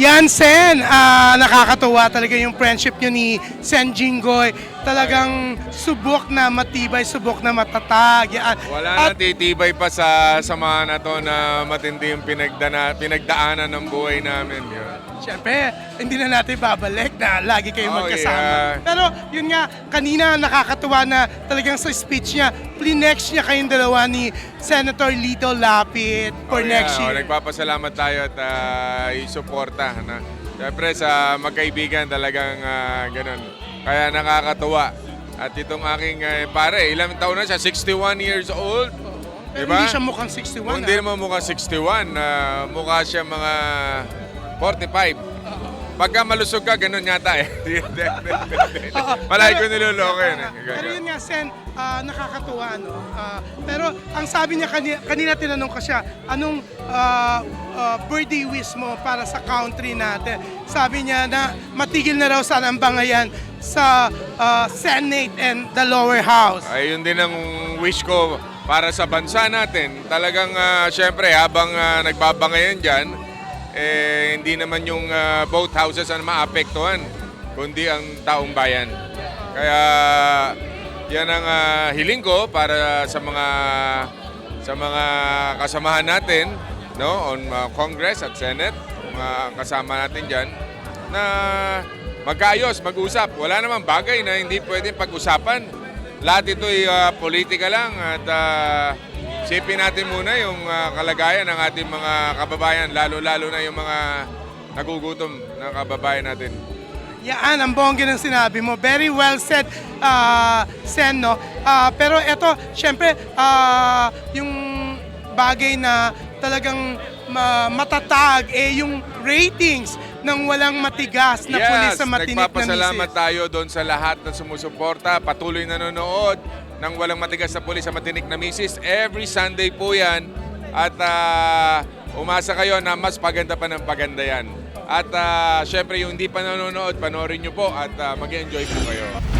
Yan, Sen. Ah, nakakatuwa talaga yung friendship nyo ni Sen Jinggoy. Talagang subok na matibay, subok na matatag. Yan. Wala At- na titibay pa sa samahan na to na matindi yung pinagdana, pinagdaanan ng buhay namin. Yun. Siyempre, hindi na natin babalik na lagi kayong Oh, magkasama. yeah. Pero yun nga, kanina nakakatuwa na talagang sa speech niya, plinex niya kayong dalawa ni Senator Lito Lapid for Oh, yeah. next Oh, year. nagpapasalamat tayo at ah, isuporta. Na. Siyempre sa magkaibigan talagang ah, ganun. Kaya nakakatuwa. At itong aking eh, pare, ilang taon na siya? 61 years old. Pero Diba? hindi siya mukhang 61. Hindi ah. naman mukha 61. ah, mukha siya mga 45. Pagka malusog ka, ganun yata eh. Malay ko niloloko yun. eh. Pero yun nga, Sen, ah, nakakatuwa, no? Ah, pero ang sabi niya, kanina, kanina tinanong ko siya, anong ah, ah, birthday wish mo para sa country natin? Sabi niya na matigil na raw sana ang bangayan sa ah, Senate and the lower house. Ayun din ang wish ko para sa bansa natin. Talagang, ah, syempre, habang uh, nagbabangayan dyan, eh, hindi naman yung ah, boat houses ang maapektuhan, kundi ang taong bayan. Kaya, yan ang ah, hiling ko para sa mga sa mga kasamahan natin no on ah, Congress at Senate, mga kasama natin diyan na magkaayos, mag-usap. Wala namang bagay na hindi pwedeng pag-usapan. Lahat ito ay ah, politika lang at uh, sipin natin muna yung ah, kalagayan ng ating mga kababayan, lalo-lalo na yung mga nagugutom na kababayan natin. Yan, ang bongga ng sinabi mo. Very well said, ah, Sen, no? Ah, pero eto, syempre, ah, yung bagay na talagang ma- matatag, eh, yung ratings ng walang matigas na pulis sa matinik na nagpapasalamat misis. tayo doon sa lahat ng sumusuporta, patuloy nanonood ng walang matigas na pulis sa matinik na misis. Every Sunday po yan. At ah, umasa kayo na mas paganda pa ng paganda yan. At ah, syempre yung hindi pa nanonood, panoorin nyo po at ah, mag-enjoy po kayo.